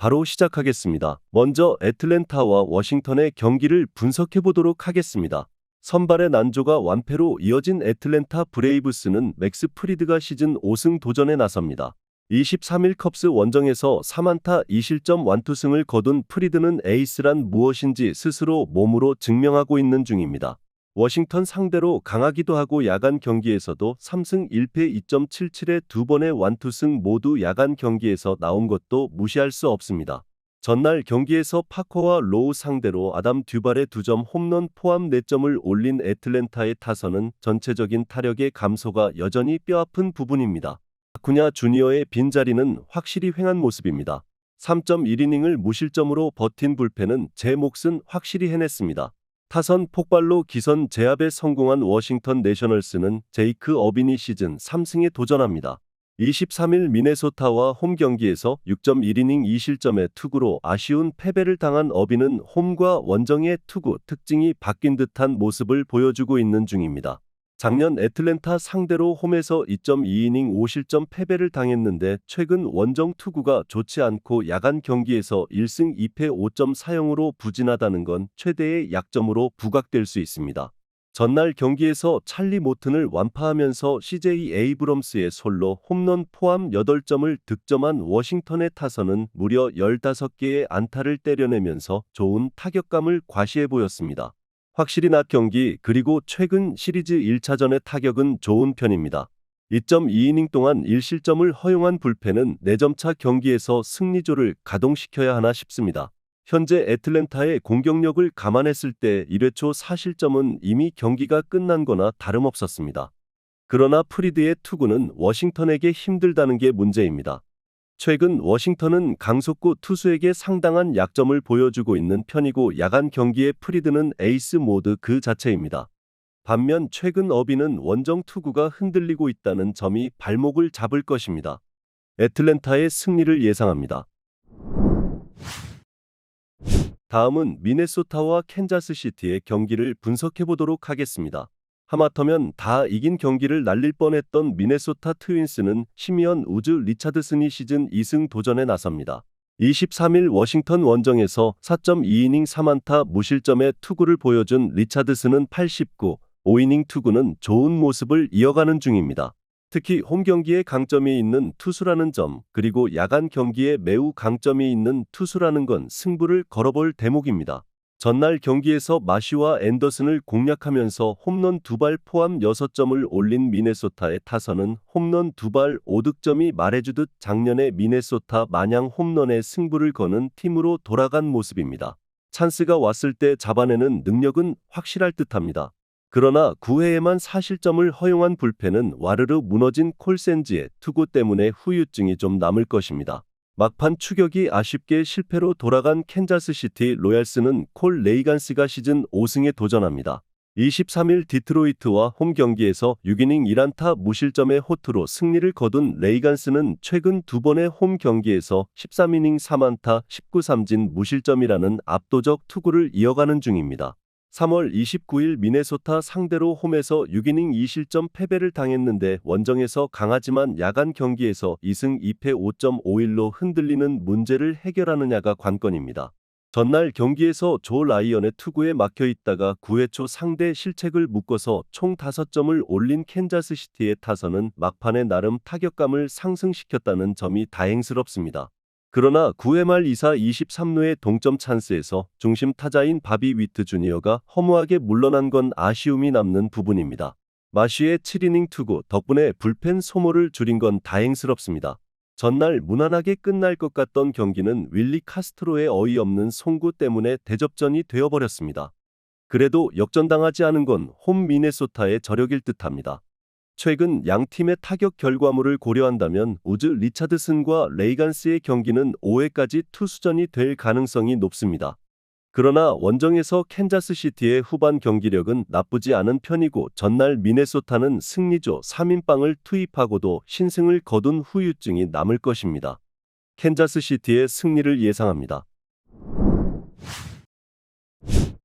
바로 시작하겠습니다. 먼저 애틀랜타와 워싱턴의 경기를 분석해 보도록 하겠습니다. 선발의 난조가 완패로 이어진 애틀랜타 브레이브스는 맥스 프리드가 시즌 5승 도전에 나섭니다. 23일 컵스 원정에서 3안타 2실점 완투승을 거둔 프리드는 에이스란 무엇인지 스스로 몸으로 증명하고 있는 중입니다. 워싱턴 상대로 강하기도 하고 야간 경기에서도 3승 1패 2.77의 두 번의 완투승 모두 야간 경기에서 나온 것도 무시할 수 없습니다. 전날 경기에서 파커와 로우 상대로 아담 듀발의 2점 홈런 포함 4점을 올린 애틀랜타의 타선은 전체적인 타력의 감소가 여전히 뼈아픈 부분입니다. 아쿠냐 주니어의 빈자리는 확실히 횡한 모습입니다. 3.1이닝을 무실점으로 버틴 불펜은 제 몫은 확실히 해냈습니다. 타선 폭발로 기선 제압에 성공한 워싱턴 내셔널스는 제이크 어비니 시즌 3승에 도전합니다. 23일 미네소타와 홈 경기에서 6.1이닝 2실점의 투구로 아쉬운 패배를 당한 어비는 홈과 원정의 투구 특징이 바뀐 듯한 모습을 보여주고 있는 중입니다. 작년 애틀랜타 상대로 홈에서 2.2이닝 5실점 패배를 당했는데 최근 원정 투구가 좋지 않고 야간 경기에서 1승 2패 5.40으로 부진하다는 건 최대의 약점으로 부각될 수 있습니다. 전날 경기에서 찰리 모튼을 완파하면서 CJ 에이브럼스의 솔로 홈런 포함 8점을 득점한 워싱턴의 타선은 무려 15개의 안타를 때려내면서 좋은 타격감을 과시해 보였습니다. 확실히 낮 경기 그리고 최근 시리즈 1차전의 타격은 좋은 편입니다. 2.2이닝 동안 1실점을 허용한 불펜은 4점차 경기에서 승리조를 가동시켜야 하나 싶습니다. 현재 애틀랜타의 공격력을 감안했을 때 1회 초 4실점은 이미 경기가 끝난 거나 다름없었습니다. 그러나 프리드의 투구는 워싱턴에게 힘들다는 게 문제입니다. 최근 워싱턴은 강속구 투수에게 상당한 약점을 보여주고 있는 편이고 야간 경기의 프리드는 에이스 모드 그 자체입니다. 반면 최근 어비는 원정 투구가 흔들리고 있다는 점이 발목을 잡을 것입니다. 애틀랜타의 승리를 예상합니다. 다음은 미네소타와 캔자스시티의 경기를 분석해 보도록 하겠습니다. 하마터면 다 이긴 경기를 날릴 뻔했던 미네소타 트윈스는 시미언 우즈 리차드슨이 시즌 2승 도전에 나섭니다. 23일 워싱턴 원정에서 4.2이닝 3안타 무실점의 투구를 보여준 리차드슨은 89, 5이닝 투구는 좋은 모습을 이어가는 중입니다. 특히 홈 경기에 강점이 있는 투수라는 점, 그리고 야간 경기에 매우 강점이 있는 투수라는 건 승부를 걸어볼 대목입니다. 전날 경기에서 마시와 앤더슨을 공략하면서 홈런 두 발 포함 6점을 올린 미네소타의 타선은 홈런 두 발 5득점이 말해주듯 작년의 미네소타 마냥 홈런의 승부를 거는 팀으로 돌아간 모습입니다. 찬스가 왔을 때 잡아내는 능력은 확실할 듯합니다. 그러나 9회에만 4실점을 허용한 불펜은 와르르 무너진 콜센지의 투구 때문에 후유증이 좀 남을 것입니다. 막판 추격이 아쉽게 실패로 돌아간 캔자스시티 로얄스는 콜 레이간스가 시즌 5승에 도전합니다. 23일 디트로이트와 홈 경기에서 6이닝 1안타 무실점의 호투로 승리를 거둔 레이간스는 최근 두 번의 홈 경기에서 13이닝 3안타 19삼진 무실점이라는 압도적 투구를 이어가는 중입니다. 3월 29일 미네소타 상대로 홈에서 6이닝 2실점 패배를 당했는데 원정에서 강하지만 야간 경기에서 2승 2패 5.51로 흔들리는 문제를 해결하느냐가 관건입니다. 전날 경기에서 조 라이언의 투구에 막혀 있다가 9회 초 상대 실책을 묶어서 총 5점을 올린 캔자스시티의 타선은 막판에 나름 타격감을 상승시켰다는 점이 다행스럽습니다. 그러나 9회 말 2사 23루의 동점 찬스에서 중심 타자인 바비 위트 주니어가 허무하게 물러난 건 아쉬움이 남는 부분입니다. 마쉬의 7이닝 투구 덕분에 불펜 소모를 줄인 건 다행스럽습니다. 전날 무난하게 끝날 것 같던 경기는 윌리 카스트로의 어이없는 송구 때문에 대접전이 되어버렸습니다. 그래도 역전당하지 않은 건 홈 미네소타의 저력일 듯합니다. 최근 양 팀의 타격 결과물을 고려한다면 우즈 리차드슨과 레이간스의 경기는 5회까지 투수전이 될 가능성이 높습니다. 그러나 원정에서 캔자스시티의 후반 경기력은 나쁘지 않은 편이고 전날 미네소타는 승리조 3인방을 투입하고도 신승을 거둔 후유증이 남을 것입니다. 캔자스시티의 승리를 예상합니다.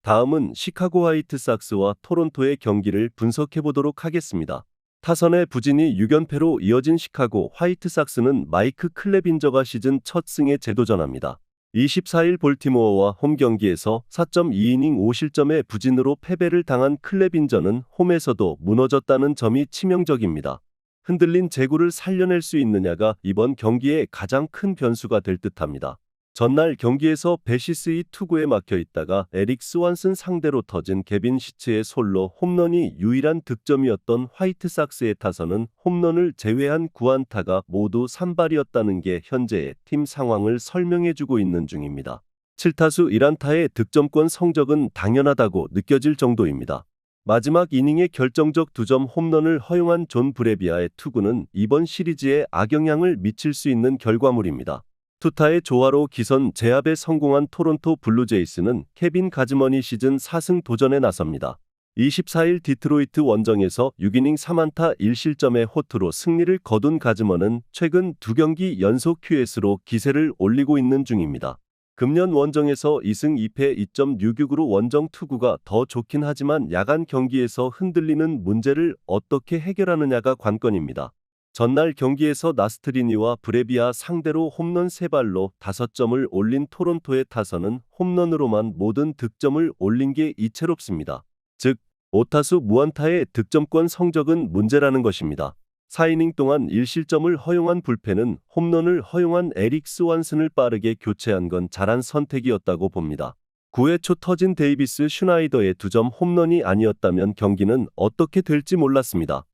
다음은 시카고 화이트삭스와 토론토의 경기를 분석해 보도록 하겠습니다. 타선의 부진이 6연패로 이어진 시카고 화이트삭스는 마이크 클레빈저가 시즌 첫 승에 재도전합니다. 24일 볼티모어와 홈 경기에서 4.2이닝 5실점의 부진으로 패배를 당한 클레빈저는 홈에서도 무너졌다는 점이 치명적입니다. 흔들린 제구를 살려낼 수 있느냐가 이번 경기의 가장 큰 변수가 될 듯합니다. 전날 경기에서 베시스의 투구에 막혀 있다가 에릭 스완슨 상대로 터진 개빈 시츠의 솔로 홈런이 유일한 득점이었던 화이트삭스의 타선은 홈런을 제외한 9안타가 모두 산발이었다는 게 현재의 팀 상황을 설명해주고 있는 중입니다. 7타수 1안타의 득점권 성적은 당연하다고 느껴질 정도입니다. 마지막 이닝의 결정적 두 점 홈런을 허용한 존 브레비아의 투구는 이번 시리즈에 악영향을 미칠 수 있는 결과물입니다. 투타의 조화로 기선 제압에 성공한 토론토 블루제이스는 케빈 가즈머니 시즌 4승 도전에 나섭니다. 24일 디트로이트 원정에서 6이닝 3안타 1실점의 호투로 승리를 거둔 가즈먼은 최근 두 경기 연속 QS로 기세를 올리고 있는 중입니다. 금년 원정에서 2승 2패 2.66으로 원정 투구가 더 좋긴 하지만 야간 경기에서 흔들리는 문제를 어떻게 해결하느냐가 관건입니다. 전날 경기에서 나스트리니와 브레비아 상대로 홈런 3발로 5점을 올린 토론토의 타선은 홈런으로만 모든 득점을 올린 게 이채롭습니다. 즉, 5타수 무안타의 득점권 성적은 문제라는 것입니다. 4이닝 동안 1실점을 허용한 불펜은 홈런을 허용한 에릭 스완슨을 빠르게 교체한 건 잘한 선택이었다고 봅니다. 9회 초 터진 데이비스 슈나이더의 2점 홈런이 아니었다면 경기는 어떻게 될지 몰랐습니다.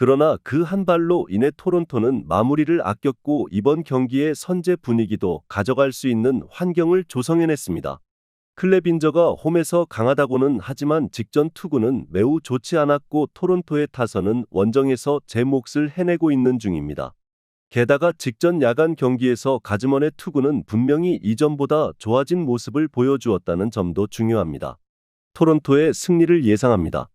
그러나 그 한 발로 인해 토론토는 마무리를 아꼈고 이번 경기의 선제 분위기도 가져갈 수 있는 환경을 조성해냈습니다. 클레빈저가 홈에서 강하다고는 하지만 직전 투구는 매우 좋지 않았고 토론토의 타선은 원정에서 제 몫을 해내고 있는 중입니다. 게다가 직전 야간 경기에서 가즈먼의 투구는 분명히 이전보다 좋아진 모습을 보여주었다는 점도 중요합니다. 토론토의 승리를 예상합니다.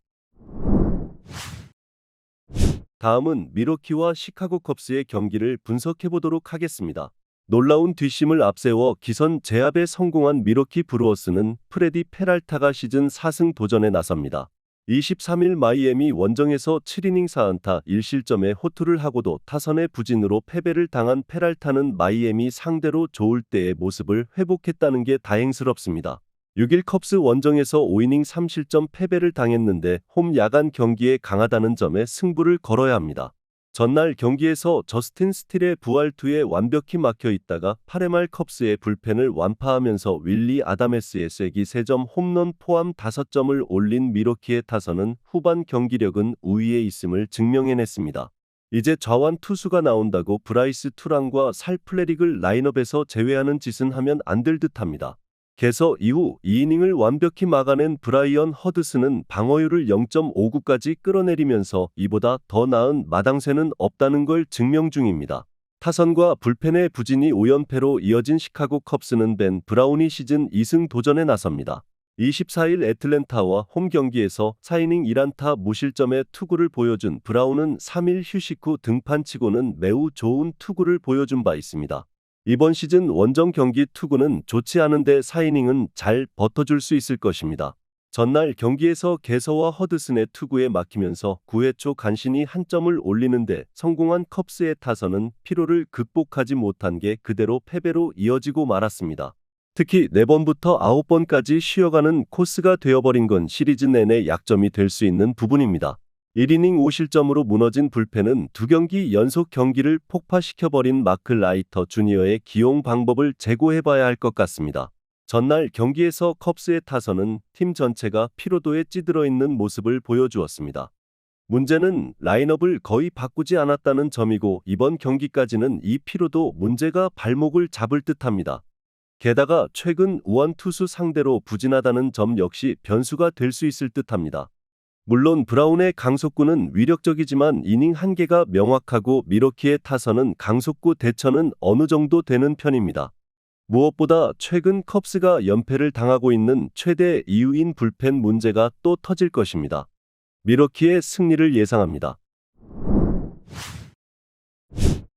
다음은 미러키와 시카고 컵스의 경기를 분석해 보도록 하겠습니다. 놀라운 뒷심을 앞세워 기선 제압에 성공한 미러키 브루어스는 프레디 페랄타가 시즌 4승 도전에 나섭니다. 23일 마이애미 원정에서 7이닝 4안타 1실점의 호투를 하고도 타선의 부진으로 패배를 당한 페랄타는 마이애미 상대로 좋을 때의 모습을 회복했다는 게 다행스럽습니다. 6일 컵스 원정에서 5이닝 3실점 패배를 당했는데 홈 야간 경기에 강하다는 점에 승부를 걸어야 합니다. 전날 경기에서 저스틴 스틸의 부활투에 완벽히 막혀 있다가 8회 말 컵스의 불펜을 완파하면서 윌리 아다메스의 쐐기 3점 홈런 포함 5점을 올린 미러키의 타선은 후반 경기력은 우위에 있음을 증명해냈습니다. 이제 좌완 투수가 나온다고 브라이스 투랑과 살 플레릭을 라인업에서 제외하는 짓은 하면 안 될 듯합니다. 개서 이후 2이닝을 완벽히 막아낸 브라이언 허드스는 방어율을 0.59까지 끌어내리면서 이보다 더 나은 마당새는 없다는 걸 증명 중입니다. 타선과 불펜의 부진이 5연패로 이어진 시카고 컵스는 벤 브라운이 시즌 2승 도전에 나섭니다. 24일 애틀랜타와 홈 경기에서 4이닝 1안타 무실점의 투구를 보여준 브라운은 3일 휴식 후 등판치고는 매우 좋은 투구를 보여준 바 있습니다. 이번 시즌 원정 경기 투구는 좋지 않은데 4이닝은 잘 버텨줄 수 있을 것입니다. 전날 경기에서 개서와 허드슨의 투구에 막히면서 9회 초 간신히 한 점을 올리는데 성공한 컵스의 타선은 피로를 극복하지 못한 게 그대로 패배로 이어지고 말았습니다. 특히 4번부터 9번까지 쉬어가는 코스가 되어버린 건 시리즈 내내 약점이 될 수 있는 부분입니다. 1이닝 5실점으로 무너진 불펜은 두 경기 연속 경기를 폭파시켜버린 마크 라이터 주니어의 기용 방법을 재고해봐야 할 것 같습니다. 전날 경기에서 컵스의 타선은 팀 전체가 피로도에 찌들어 있는 모습을 보여주었습니다. 문제는 라인업을 거의 바꾸지 않았다는 점이고 이번 경기까지는 이 피로도 문제가 발목을 잡을 듯합니다. 게다가 최근 우원 투수 상대로 부진하다는 점 역시 변수가 될 수 있을 듯합니다. 물론 브라운의 강속구는 위력적이지만 이닝 한계가 명확하고 미러키의 타선은 강속구 대처는 어느 정도 되는 편입니다. 무엇보다 최근 컵스가 연패를 당하고 있는 최대 이유인 불펜 문제가 또 터질 것입니다. 미러키의 승리를 예상합니다.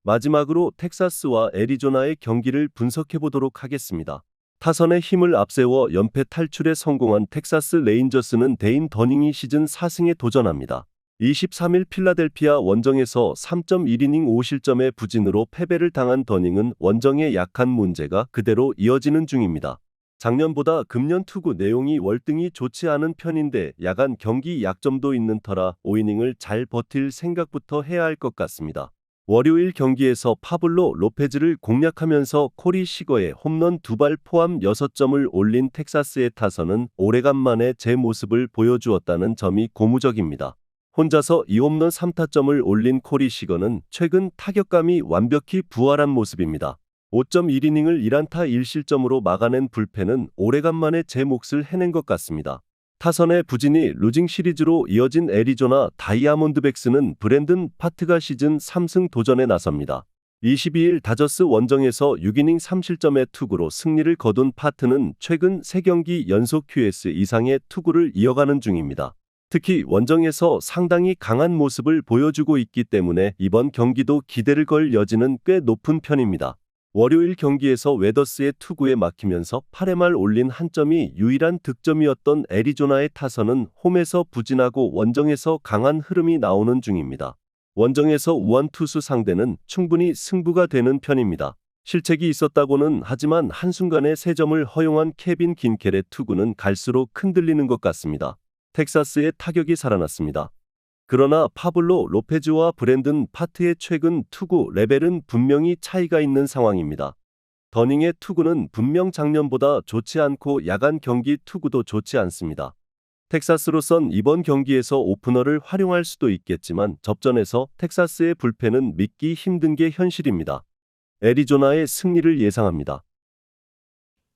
마지막으로 텍사스와 애리조나의 경기를 분석해 보도록 하겠습니다. 타선의 힘을 앞세워 연패 탈출에 성공한 텍사스 레인저스는 데인 더닝이 시즌 4승에 도전합니다. 23일 필라델피아 원정에서 3.1이닝 5실점의 부진으로 패배를 당한 더닝은 원정의 약한 문제가 그대로 이어지는 중입니다. 작년보다 금년 투구 내용이 월등히 좋지 않은 편인데 야간 경기 약점도 있는 터라 5이닝을 잘 버틸 생각부터 해야 할 것 같습니다. 월요일 경기에서 파블로 로페즈를 공략하면서 코리 시거의 홈런 두 발 포함 6점을 올린 텍사스의 타선은 오래간만에 제 모습을 보여주었다는 점이 고무적입니다. 혼자서 2홈런 3타점을 올린 코리 시거는 최근 타격감이 완벽히 부활한 모습입니다. 5.1이닝을 1안타 1실점으로 막아낸 불펜은 오래간만에 제 몫을 해낸 것 같습니다. 타선의 부진이 루징 시리즈로 이어진 애리조나 다이아몬드백스는 브랜든 파트가 시즌 3승 도전에 나섭니다. 22일 다저스 원정에서 6이닝 3실점의 투구로 승리를 거둔 파트는 최근 3경기 연속 QS 이상의 투구를 이어가는 중입니다. 특히 원정에서 상당히 강한 모습을 보여주고 있기 때문에 이번 경기도 기대를 걸 여지는 꽤 높은 편입니다. 월요일 경기에서 웨더스의 투구에 막히면서 8회 말 올린 한 점이 유일한 득점이었던 애리조나의 타선은 홈에서 부진하고 원정에서 강한 흐름이 나오는 중입니다. 원정에서 우한 투수 상대는 충분히 승부가 되는 편입니다. 실책이 있었다고는 하지만 한순간에 3점을 허용한 케빈 긴켈의 투구는 갈수록 흔들리는 것 같습니다. 텍사스의 타격이 살아났습니다. 그러나 파블로 로페즈와 브랜든 파트의 최근 투구 레벨은 분명히 차이가 있는 상황입니다. 더닝의 투구는 분명 작년보다 좋지 않고 야간 경기 투구도 좋지 않습니다. 텍사스로선 이번 경기에서 오프너를 활용할 수도 있겠지만 접전에서 텍사스의 불펜은 믿기 힘든 게 현실입니다. 애리조나의 승리를 예상합니다.